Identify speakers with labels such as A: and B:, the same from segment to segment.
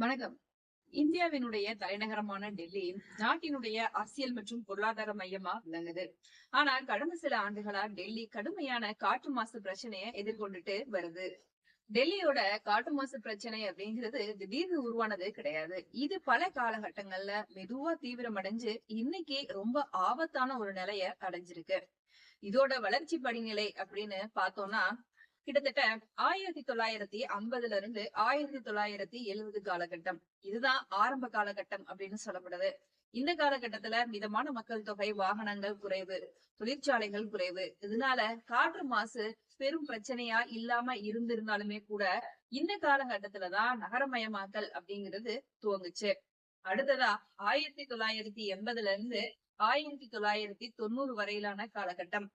A: வணக்கம். இந்தியாவினுடைய தலைநகரமான டெல்லி நாட்டினுடைய அரசியல் மற்றும் பொருளாதார மையமா விளங்குது. ஆனா கடந்த சில ஆண்டுகளா டெல்லி கடுமையான காற்று மாசு பிரச்சனையை எதிர்கொண்டுட்டு வருது. டெல்லியோட காட்டு மாசு பிரச்சனை அப்படிங்கிறது திடீர்னு உருவானது கிடையாது. இது பல காலகட்டங்கள்ல மெதுவா தீவிரமடைஞ்சு இன்னைக்கு ரொம்ப ஆபத்தான ஒரு நிலைய அடைஞ்சிருக்கு. இதோட வளர்ச்சி படிநிலை அப்படின்னு பார்த்தோம்னா கிட்டத்தட்ட ஆயிரத்தி தொள்ளாயிரத்தி ஐம்பதுல இருந்து ஆயிரத்தி தொள்ளாயிரத்தி எழுபது காலகட்டம். இதுதான் ஆரம்ப காலகட்டம் அப்படின்னு சொல்லப்படுது. இந்த காலகட்டத்துல மிதமான மக்கள் தொகை வாகனங்கள் குறைவு தொழிற்சாலைகள் குறைவு. இதனால காற்று மாசு பெரும் பிரச்சனையா இல்லாம இருந்திருந்தாலுமே கூட இந்த காலகட்டத்துலதான் நகரமயமாக்கல் அப்படிங்கிறது துவங்குச்சு. அடுத்ததா ஆயிரத்தி தொள்ளாயிரத்தி எண்பதுல இருந்து ஆயிரத்தி தொள்ளாயிரத்தி தொண்ணூறு வரையிலான காலகட்டம்.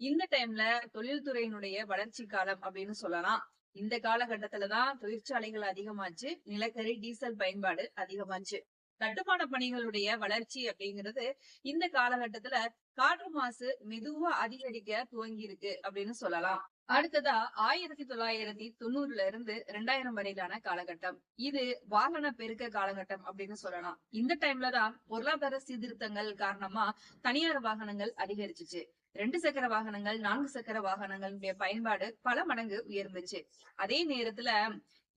A: இந்த டைம்ல தொழில்துறையினுடைய வளர்ச்சி காலம் அப்படின்னு சொல்லலாம். இந்த காலகட்டத்துலதான் தொழிற்சாலைகள் அதிகமாச்சு நிலக்கரி டீசல் பயன்பாடு அதிகமாச்சு. கட்டுமான பணிகளுடைய வளர்ச்சி அப்படிங்கிறது இந்த காலகட்டத்துல காற்று மாசு மெதுவா அதிகரிக்க துவங்கி இருக்கு அப்படின்னு சொல்லலாம். அடுத்ததா ஆயிரத்தி தொள்ளாயிரத்தி தொண்ணூறுல இருந்து ரெண்டாயிரம் வரையிலான காலகட்டம். இது வாகன பெருக்க காலகட்டம் அப்படின்னு சொல்லலாம். இந்த டைம்ல தான் பொருளாதார சீர்திருத்தங்கள் காரணமா தனியார் வாகனங்கள் அதிகரிச்சிச்சு. ரெண்டு சக்கர வாகனங்கள் நான்கு சக்கர வாகனங்களுடைய பயன்பாடு பல மடங்கு உயர்ந்துச்சு. அதே நேரத்துல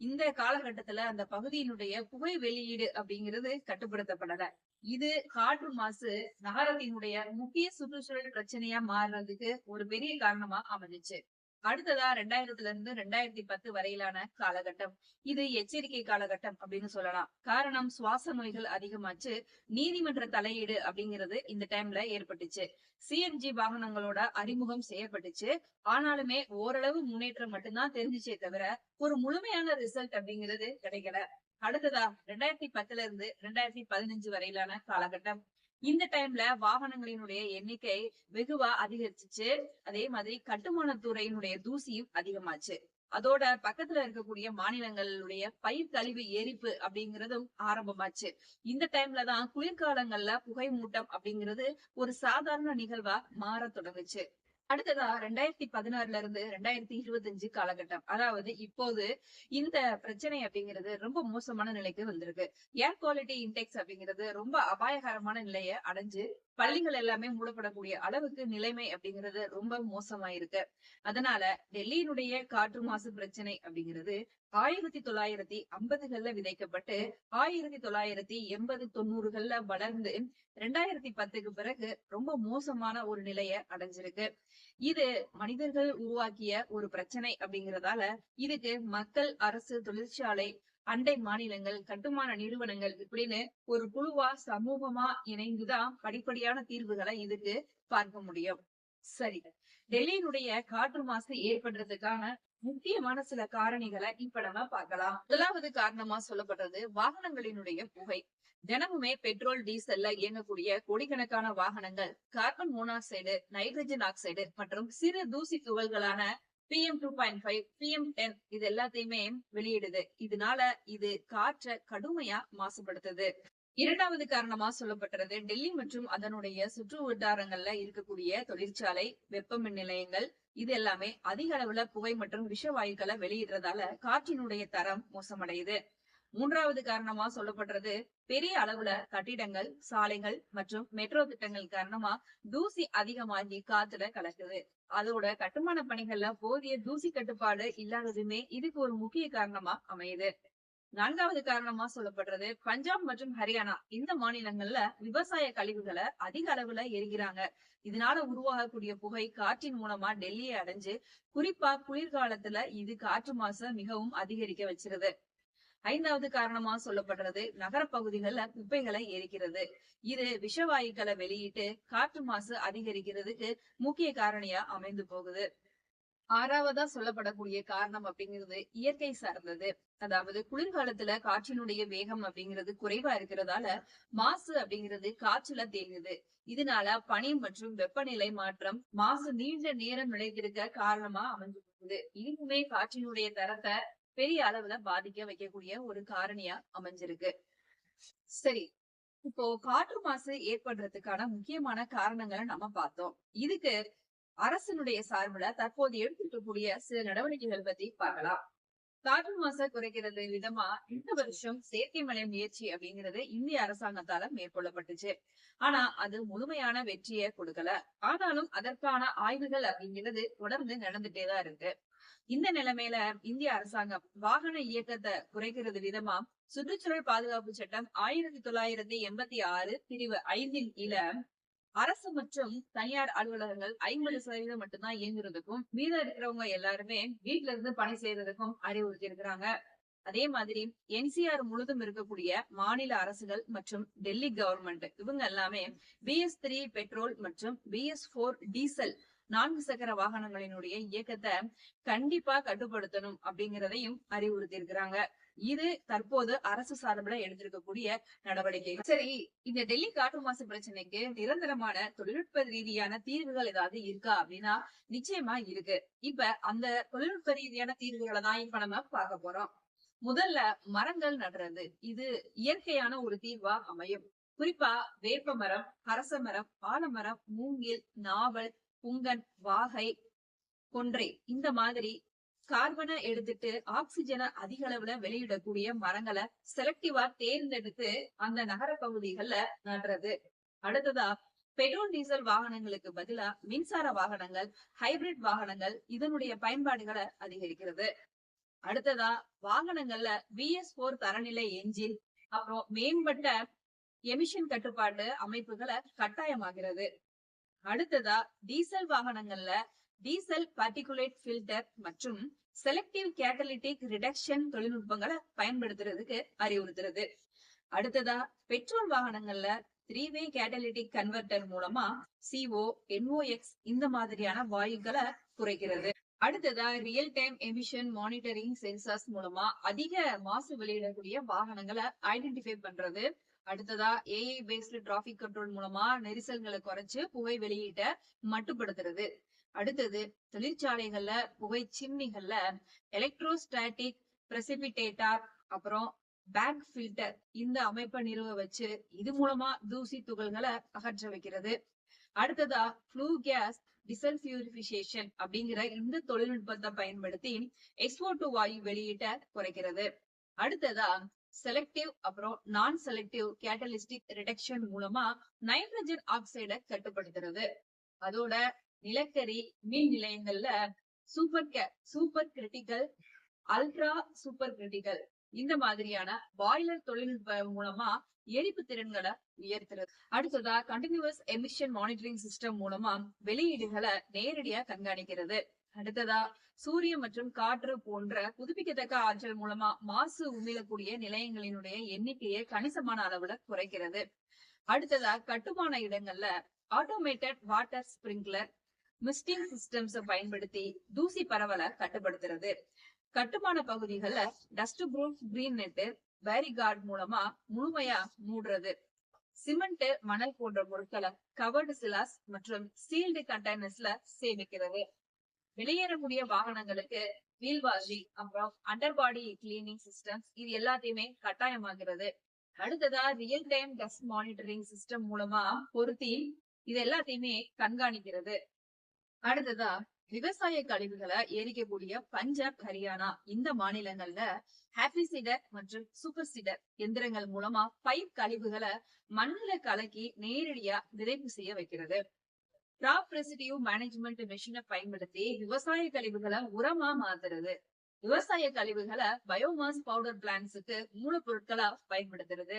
A: இந்த காலகட்டத்துல அந்த பகுதியினுடைய புகை வெளியீடு அப்படிங்கிறது கட்டுப்படுத்தப்படல. இது காற்று மாசு நகரத்தினுடைய முக்கிய சுற்றுச்சூழல் பிரச்சனையா மாறுறதுக்கு ஒரு பெரிய காரணமா அமைஞ்சிச்சு. அடுத்ததா ரெண்டாயிரத்துல இருந்து ரெண்டாயிரத்தி பத்து வரையிலான காலகட்டம். இது எச்சரிக்கை காலகட்டம் அப்படின்னு சொல்லலாம். காரணம் சுவாச நோய்கள் அதிகமாச்சு நீதிமன்ற தலையீடு அப்படிங்கிறது இந்த டைம்ல ஏற்பட்டுச்சு. சிஎன்ஜி வாகனங்களோட அறிமுகம் செய்யப்பட்டுச்சு. ஆனாலுமே ஓரளவு முன்னேற்றம் மட்டும்தான் தெரிஞ்சிச்சே தவிர ஒரு முழுமையான ரிசல்ட் அப்படிங்கிறது கிடைக்கல. அடுத்ததா ரெண்டாயிரத்தி பத்துல இருந்து ரெண்டாயிரத்தி பதினஞ்சு வரையிலான காலகட்டம். இந்த டைம்ல வாகனங்களினுடைய எண்ணிக்கை வெகுவா அதிகரிச்சிச்சு. அதே மாதிரி கட்டுமான துறையினுடைய தூசியும் அதிகமாச்சு. அதோட பக்கத்துல இருக்கக்கூடிய மாநிலங்களுடைய பயிர் கழிவு எரிப்பு அப்படிங்கறதும் ஆரம்பமாச்சு. இந்த டைம்ல தான் குளிர்காலங்கள்ல புகை மூட்டம் அப்படிங்கிறது ஒரு சாதாரண நிகழ்வா மாற தொடங்குச்சு. அடுத்ததா ரெண்டாயிரத்தி பதினாறுல இருந்து ரெண்டாயிரத்தி இருபத்தஞ்சு காலகட்டம். அதாவது இப்போது இந்த பிரச்சனை அப்படிங்கிறது ரொம்ப மோசமான நிலைக்கு வந்திருக்கு. ஏர் குவாலிட்டி இன்டெக்ஸ் அப்படிங்கிறது ரொம்ப அபாயகரமான நிலையை அடைஞ்சு பள்ளிகள் எல்லாமே மூடப்படக்கூடிய அளவுக்கு நிலைமை அப்படிங்கிறது ரொம்ப மோசமாயிருக்கு. அதனால டெல்லியினுடைய காற்று மாசு பிரச்சனை அப்படிங்கிறது ஆயிரத்தி தொள்ளாயிரத்தி ஐம்பதுகள்ல விதைக்கப்பட்டு ஆயிரத்தி தொள்ளாயிரத்தி எண்பது தொண்ணூறுகள்ல வளர்ந்து ரெண்டாயிரத்தி பத்துக்கு பிறகு ரொம்ப மோசமான ஒரு நிலைய அடைஞ்சிருக்கு. இது மனிதர்கள் உருவாக்கிய ஒரு பிரச்சனை அப்படிங்கிறதால இதுக்கு மக்கள் அரசு தொழிற்சாலை அண்டை மாநிலங்கள் கட்டுமான நிறுவனங்கள் இப்படின்னு ஒரு குழுவா சமூகமா இணைந்துதான் படிப்படியான தீர்வுகளை இதுக்கு பார்க்க முடியும். சரி டெல்லியினுடைய காற்று மாசு ஏற்படுறதுக்கான முக்கியமான சில காரணிகளை இப்ப நம்ம பார்க்கலாம். முதலாவது காரணமா சொல்லப்படுறது வாகனங்களினுடைய புகை. தினமுமே பெட்ரோல் டீசல்ல இயங்கக்கூடிய கோடிக்கணக்கான வாகனங்கள் கார்பன் மோனாக்சைடு நைட்ரஜன் ஆக்சைடு மற்றும் சிறு தூசி துகள்களான PM two point five PM ten இது எல்லாத்தையுமே வெளியிடுது. இதனால இது காற்றை கடுமையா மாசுபடுத்துது. இரண்டாவது காரணமா சொல்லப்பட்டது டெல்லி மற்றும் அதனுடைய சுற்று வட்டாரங்கள்ல இருக்கக்கூடிய தொழிற்சாலை வெப்பமின் நிலையங்கள் இது எல்லாமே அதிக அளவுல புகை மற்றும் விஷ வாயுக்களை வெளியிடுறதால காற்றினுடைய தரம் மோசமடையுது. மூன்றாவது காரணமா சொல்லப்படுறது பெரிய அளவுல கட்டிடங்கள் சாலைகள் மற்றும் மெட்ரோ திட்டங்கள் காரணமா தூசி அதிகமாகி காத்துல கலக்குது. அதோட கட்டுமான பணிகள்ல போதிய தூசி கட்டுப்பாடு இல்லாததுமே இதுக்கு ஒரு முக்கிய காரணமா அமையுது. நான்காவது காரணமா சொல்லப்படுறது பஞ்சாப் மற்றும் ஹரியானா இந்த மாநிலங்கள்ல விவசாய கழிவுகளை அதிக அளவுல எரிகிறாங்க. இதனால உருவாகக்கூடிய புகை காற்றின் மூலமா டெல்லியை அடைஞ்சு குறிப்பா குளிர்காலத்துல இது காற்று மாச மிகவும் அதிகரிக்க வச்சிருது. ஐந்தாவது காரணமா சொல்லப்படுறது நகர பகுதிகள்ல குப்பைகளை எரிக்கிறது. இது விஷவாயுக்களை வெளியிட்டு காற்று மாசு அதிகரிக்கிறதுக்கு முக்கிய காரணியா அமைந்து போகுது. ஆறாவதா சொல்லப்படக்கூடிய காரணம் அப்படிங்கிறது இயற்கை சார்ந்தது. அதாவது குளிர்காலத்துல காற்றினுடைய வேகம் அப்படிங்கிறது குறைவா இருக்கிறதால மாசு அப்படிங்கிறது காற்றுல தேங்குது. இதனால பனி மற்றும் வெப்பநிலை மாற்றம் மாசு நீண்ட நேரம் நிலைத்திருக்க காரணமா அமைஞ்சு போகுது. இனிமே காற்றினுடைய தரத்தை பெரிய அளவுல பாதிக்க வைக்கக்கூடிய ஒரு காரணியா அமைஞ்சிருக்கு. சரி இப்போ காற்று மாசு ஏற்படுறதுக்கான முக்கியமான காரணங்களை நம்ம பார்த்தோம். இதுக்கு அரசனுடைய சார்புல தற்போது எடுத்துக்கக்கூடிய சில நடவடிக்கைகள் பத்தி பார்க்கலாம். காற்று மாசை குறைக்கிறது விதமா இந்த வருஷம் செயற்கை மலை முயற்சி அப்படிங்கிறது இந்திய அரசாங்கத்தால மேற்கொள்ளப்பட்டுச்சு. ஆனா அது முழுமையான வெற்றியை கொடுக்கல. ஆனாலும் அதற்கான ஆய்வுகள் அப்படிங்கிறது தொடர்ந்து நடந்துட்டேதான் இருக்கு. இந்த நிலைமையில இந்திய அரசாங்கம் வாகன இயக்கத்தை குறைக்கிறது விதமா சுற்றுச்சூழல் பாதுகாப்பு சட்டம் ஆயிரத்தி தொள்ளாயிரத்தி எண்பத்தி ஆறு பிரிவு ஐந்தின் இல அரசு மற்றும் தனியார் அலுவலகங்கள் ஐம்பது சதவீதம் மட்டும்தான் இயங்குறதுக்கும் மீதம் இருக்கிறவங்க எல்லாருமே வீட்டுல இருந்து பணி செய்யறதுக்கும் அறிவுறுத்தி இருக்கிறாங்க அதே மாதிரி என்சிஆர் முழுதும் இருக்கக்கூடிய மாநில அரசுகள் மற்றும் டெல்லி கவர்மெண்ட் இவங்க எல்லாமே பிஎஸ் த்ரீ பெட்ரோல் மற்றும் பிஎஸ் போர் டீசல் நான்கு சக்கர வாகனங்களினுடைய இயக்கத்தை கண்டிப்பா கட்டுப்படுத்தணும் அப்படிங்கிறதையும் அறிவுறுத்தி இருக்கிறாங்க இது தற்போது அரசு சார்பில் எடுத்திருக்கக்கூடிய நடவடிக்கை சரி இந்த டெல்லி காற்று மாசு பிரச்சனைக்கு நிரந்தரமான தொழில்நுட்ப ரீதியான தீர்வுகள் ஏதாவது இருக்கா அப்படின்னா நிச்சயமா இருக்கு. இப்ப அந்த தொழில்நுட்ப ரீதியான தீர்வுகளை தான் இப்ப நம்ம பார்க்க போறோம். முதல்ல மரங்கள் நடுறது. இது இயற்கையான ஒரு தீர்வா அமையும். குறிப்பா வேப்ப மரம் அரச மரம் ஆலமரம் மூங்கில் நாவல் புங்கன் வாகை கொன்றை. இந்த மாதிரி கார்பனை எடுத்துட்டு ஆக்சிஜனை அதிக அளவுல வெளியிடக்கூடிய மரங்களை செலக்டிவா தேர்ந்தெடுத்து அந்த நகர பகுதிகள்ல நடுறது. அடுத்ததா பெட்ரோல் டீசல் வாகனங்களுக்கு பதிலா மின்சார வாகனங்கள் ஹைபிரிட் வாகனங்கள் இதனுடைய பயன்பாடுகளை அதிகரிக்கிறது. அடுத்ததா வாகனங்கள்ல விஎஸ் போர் தரநிலை என்ஜின் அப்புறம் மேம்பட்ட எமிஷன் கட்டுப்பாட்டு அமைப்புகளை கட்டாயமாகிறது அடுத்ததா டீசல் வாகனங்கள்ல டீசல் பார்ட்டிகுலேட் ஃபில்டர் மற்றும் செலக்டிவ் கேட்டலிட்டிக் ரிடக்ஷன் தொழில்நுட்பங்களை பயன்படுத்துறதுக்கு அறிவுறுத்துறது. அடுத்ததா பெட்ரோல் வாகனங்கள்ல த்ரீ வே கேட்டலிட்டிக் கன்வெர்டர் மூலமா சிஓ என்ஓஎக்ஸ் இந்த மாதிரியான வாயுக்களை குறைக்கிறது. அடுத்ததா real time emission monitoring sensors மூலமா அதிக மாசு வெளியிடக்கூடிய வாகனங்களை ஐடென்டிஃபை பண்றது. அடுத்ததா ஏஐ பேஸ்டு டிராபிக் கண்ட்ரோல் மூலமா நெரிசல்களை குறைச்சு புகை வெளியீட்ட மட்டுப்படுத்துறது. அடுத்தது தொழிற்சாலைகள்ல புகை சிம்னிகள்ல எலக்ட்ரோஸ்டாட்டிக் பிரசிபிடேட்டார் அப்புறம் பேக் ஃபில்டர் இந்த அமைப்பை நிறுவ வச்சு இது மூலமா தூசி துகள்களை அகற்ற வைக்கிறது. அடுத்ததா ஃப்ளூ கேஸ் டிசல்பியூரிபிகேஷன் அப்படிங்கிற இந்த தொழில்நுட்பத்தை பயன்படுத்தி எக்ஸ்போ டூ வாயு வெளியீட்ட குறைக்கிறது. அடுத்ததா செலக்டிவ் அப்புறம் நான் செலக்டிவ் கேட்டலிஸ்டிக் ரிடக்ஷன் மூலமா நைட்ரஜன் ஆக்சைட கட்டுப்படுத்துறது. அதோட நிலக்கரி மின் நிலையங்கள்ல super K super critical ultra super critical இந்த மாதிரியான பாய்லர் தொழில்நுட்ப மூலமா எரிப்பு திறன்களை உயர்த்துறது. அடுத்ததா கண்டினியூஸ் எமிஷன் மானிட்டரிங் சிஸ்டம் மூலமா வெளியீடுகளை நேரடியா கண்காணிக்கிறது. அடுத்ததா சூரிய மற்றும் காற்று போன்ற புதுப்பிக்கத்தக்க ஆற்றல் மூலமா மாசு உமிழக்கூடிய நிலையங்களினுடைய எண்ணிக்கையை கணிசமான அளவுல குறைக்கிறது. அடுத்ததா கட்டுமான இடங்கள்ல ஆட்டோமேட்டட் வாட்டர் ஸ்பிரிங்க்லர் மிஸ்டிங் சிஸ்டம்ஸ பயன்படுத்தி தூசி பரவலை கட்டுப்படுத்துறது. கட்டுமான பகுதிகள்ல dust proof green net barricade மூலமா முழுமையா மூடுறது. சிமெண்ட் மணல் போன்ற பொருட்களை கவர்டு சிலாஸ் மற்றும் சீல்டு கண்டெய்னர்ஸ்ல சேமிக்கிறது. வெளியேறக்கூடிய வாகனங்களுக்கு வீல் வாஷி அப்புறம் அண்டர் பாடி கிளீனிங் சிஸ்டம்ஸ் இது எல்லாத்தையுமே கட்டாயமாகிறது. அடுத்ததா real time dust monitoring system மூலமா பொருத்தி இது எல்லாத்தையுமே கண்காணிக்கிறது. அடுத்ததா விவசாய கழிவுகளை எரிக்கக்கூடிய பஞ்சாப் ஹரியானா இந்த மாநிலங்கள்ல ஹாப்பி சீடர் மற்றும் சூப்பர் சீடர் எந்திரங்கள் மூலமா பயிர் கழிவுகளை மண்ணில கலக்கி நேரடியா விதைப்பு செய்ய வைக்கிறது. கிராப் ரெசிடியூ மேனேஜ்மெண்ட் மிஷினை பயன்படுத்தி விவசாய கழிவுகளை உரமா மாத்துறது. விவசாய கழிவுகளை பயோமாஸ் பவுடர் பிளான்ஸுக்கு மூலப்பொருட்களா பயன்படுத்துறது.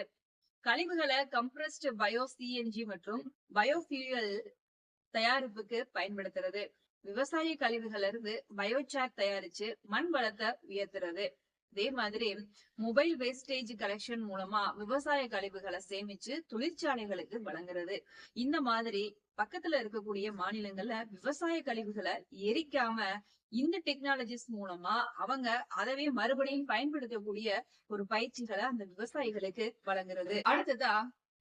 A: கழிவுகளை கம்ப்ரஸ்ட் பயோ சிஎன்ஜி மற்றும் பயோஃபியூயல் தயாரிப்புக்கு பயன்படுத்துறது. விவசாய கழிவுகள் இருந்து பயோசார் தயாரிச்சு மண் வளத்தை உயர்த்துறது. அதே மாதிரி மொபைல் வேஸ்டேஜ் கலெக்ஷன் மூலமா விவசாய கழிவுகளை சேமிச்சு தொழிற்சாலைகளுக்கு வழங்குறது. இந்த மாதிரி பக்கத்துல இருக்கக்கூடிய மாநிலங்கள்ல விவசாய கழிவுகளை எரிக்காம இந்த டெக்னாலஜிஸ் மூலமா அவங்க அதவே மறுபடியும் பயன்படுத்தக்கூடிய ஒரு பயிற்சிகளை அந்த விவசாயிகளுக்கு வழங்குறது. அடுத்ததா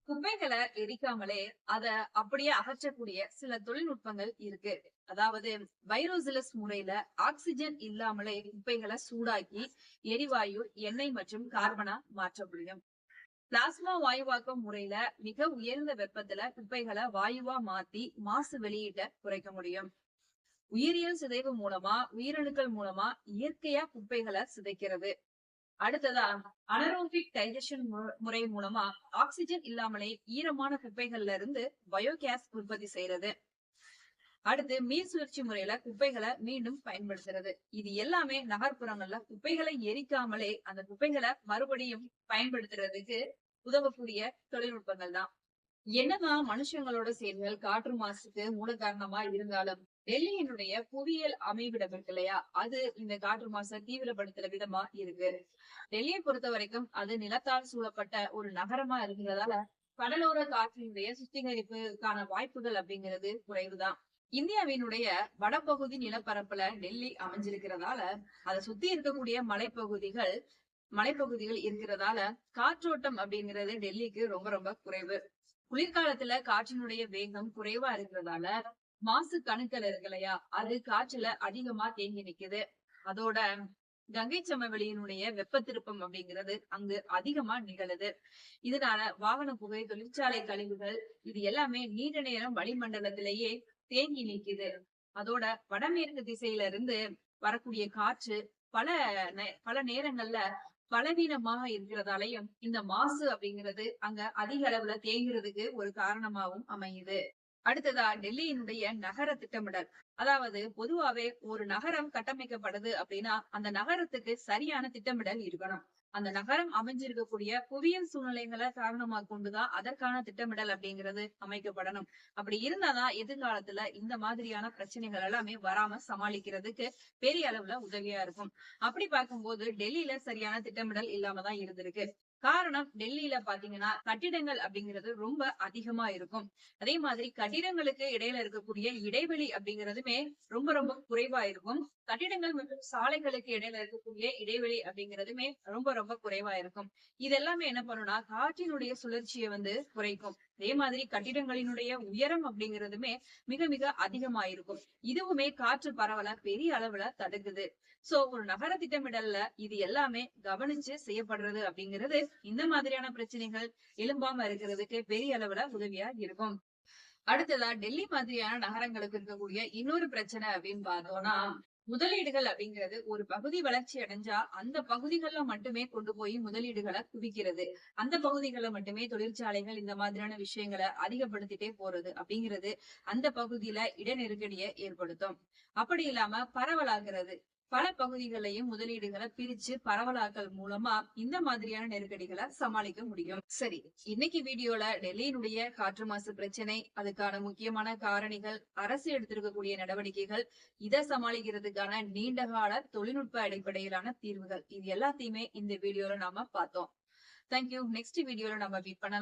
A: குப்பைகளை எரிக்காமலே அத அப்படியே அகற்றக்கூடிய சில தொழில்நுட்பங்கள் இருக்கு. அதாவது வைரோசிலஸ் முறையில ஆக்சிஜன் இல்லாமலே குப்பைகளை சூடாக்கி எரிவாயு எண்ணெய் மற்றும் கார்பனா மாற்ற முடியும். பிளாஸ்மா வாயுவாக்கம் முறையில மிக உயர்ந்த வெப்பத்துல குப்பைகளை வாயுவா மாத்தி மாசு வெளியீட்ட குறைக்க முடியும். உயிரியல் சிதைவு மூலமா உயிரணுக்கள் மூலமா இயற்கையா குப்பைகளை சிதைக்கிறது. அடுத்ததா அனரோபிக் டைஜஷன் முறை மூலமா ஆக்சிஜன் இல்லாமலே ஈரமான குப்பைகள்ல இருந்து பயோகேஸ் உற்பத்தி செய்யறது. அடுத்து மீள் சுழற்சி முறையில குப்பைகளை மீண்டும் பயன்படுத்துறது. இது எல்லாமே நகர்ப்புறங்கள்ல குப்பைகளை எரிக்காமலே அந்த குப்பைகளை மறுபடியும் பயன்படுத்துறதுக்கு உதவக்கூடிய தொழில்நுட்பங்கள் தான். என்னதான் மனுஷங்களோட செயல்கள் காற்று மாசுக்கு மூல காரணமா இருந்தாலும் டெல்லியினுடைய புவியியல் அமைவிடம் இருக்கு இல்லையா? அது இந்த காற்று மாச தீவிரப்படுத்துற விதமா இருக்கு. டெல்லியை பொறுத்த வரைக்கும் அது நிலத்தால் சூழப்பட்ட ஒரு நகரமா இருக்கிறதால கடலோர காற்றினுடைய சுத்திகரிப்புக்கான வாய்ப்புகள் அப்படிங்கிறது குறைவுதான். இந்தியாவினுடைய வடபகுதி நிலப்பரப்புல டெல்லி அமைஞ்சிருக்கிறதால அதை சுத்தி இருக்கக்கூடிய மலைப்பகுதிகள் மலைப்பகுதிகள் இருக்கிறதால காற்றோட்டம் அப்படிங்கிறது டெல்லிக்கு ரொம்ப ரொம்ப குறைவு. குளிர்காலத்துல காற்றினுடைய வேகம் குறைவா இருக்கிறதால மாசு கணுக்கள் இருக்கு இல்லையா? அது காற்றுல அதிகமா தேங்கி நிக்குது. அதோட கங்கை சமவெளியினுடைய வெப்ப திருப்பம் அப்படிங்கிறது அங்கு அதிகமா நிகழுது. இதனால வாகன புகை தொழிற்சாலை கழிவுகள் இது எல்லாமே நீண்ட நேரம் வளிமண்டலத்திலேயே தேங்கி நிற்குது அதோட வடமேற்கு திசையில இருந்து வரக்கூடிய காற்று பல பல நேரங்கள்ல பலவீனமாக இருக்கிறதாலையும் இந்த மாசு அப்படிங்கிறது அங்க அதிக அளவுல தேங்குறதுக்கு ஒரு காரணமாகவும் அமையுது. அடுத்ததா டெல்லியினுடைய நகர திட்டமிடல். அதாவது பொதுவாவே ஒரு நகரம் கட்டமைக்கப்படுது அப்படின்னா அந்த நகரத்துக்கு சரியான திட்டமிடல் இருக்கணும். அந்த நகரம் அமைஞ்சிருக்கக்கூடிய புவியியல் சூழ்நிலைகளை காரணமா கொண்டுதான் அதற்கான திட்டமிடல் அப்படிங்கிறது அமைக்கப்படணும். அப்படி இருந்தாதான் எதிர்காலத்துல இந்த மாதிரியான பிரச்சனைகள் எல்லாமே வராம சமாளிக்கிறதுக்கு பெரிய அளவுல உதவியா இருக்கும். அப்படி பார்க்கும்போது டெல்லியில சரியான திட்டமிடல் இல்லாமதான் இருந்திருக்கு. காரணம் டெல்லியில பாத்தீங்கன்னா கட்டிடங்கள் அப்படிங்கிறது ரொம்ப அதிகமா இருக்கும். அதே மாதிரி கட்டிடங்களுக்கு இடையில இருக்கக்கூடிய இடைவெளி அப்படிங்கிறதுமே ரொம்ப ரொம்ப குறைவா இருக்கும். கட்டிடங்கள் மற்றும் சாலைகளுக்கு இடையில இருக்கக்கூடிய இடைவெளி அப்படிங்கிறதுமே ரொம்ப ரொம்ப குறைவா இருக்கும். இதெல்லாமே என்ன பண்ணும்னா காற்றினுடைய சுழற்சியை வந்து குறைக்கும். அதே மாதிரி கட்டிடங்களினுடைய உயரம் அப்படிங்கிறதுமே மிக மிக அதிகமாயிருக்கும். இதுவுமே காற்று பரவல பெரிய அளவுல தடுக்குது. சோ ஒரு நகர திட்டமிடல்ல இது எல்லாமே கவனிச்சு செய்யப்படுறது அப்படிங்கிறது இந்த மாதிரியான பிரச்சனைகள் எழும்பாம இருக்கிறதுக்கு பெரிய அளவுல உதவியா இருக்கும். அடுத்ததா டெல்லி மாதிரியான நகரங்களுக்கு இருக்கக்கூடிய இன்னொரு பிரச்சனை அப்படின்னு பார்த்தோம்னா முதலீடுகள் அப்படிங்கிறது ஒரு பகுதி வளர்ச்சி அடைஞ்சா அந்த பகுதிகள்ல மட்டுமே கொண்டு போய் முதலீடுகளை குவிக்கிறது. அந்த பகுதிகளை மட்டுமே தொழிற்சாலைகள் இந்த மாதிரியான விஷயங்களை அதிகப்படுத்திட்டே போறது அப்படிங்கிறது அந்த பகுதியில இட நெருக்கடியை ஏற்படுத்தும். அப்படி இல்லாம பரவலாகிறது. பல பகுதிகளையும் முதலீடுகளை பிரிச்சு பரவலாக்கல் மூலமா இந்த மாதிரியான நெருக்கடிகளை சமாளிக்க முடியும். சரி இன்னைக்கு வீடியோல டெல்லியினுடைய காற்று மாசு பிரச்சனை அதுக்கான முக்கியமான காரணிகள் அரசு எடுத்திருக்கக்கூடிய நடவடிக்கைகள் இதை சமாளிக்கிறதுக்கான நீண்டகால தொழில்நுட்ப அடிப்படையிலான தீர்வுகள் இது எல்லாத்தையுமே இந்த வீடியோல நாம பார்த்தோம். தேங்க்யூ நெக்ஸ்ட் வீடியோல நம்ம மீட் பண்ணலாம்.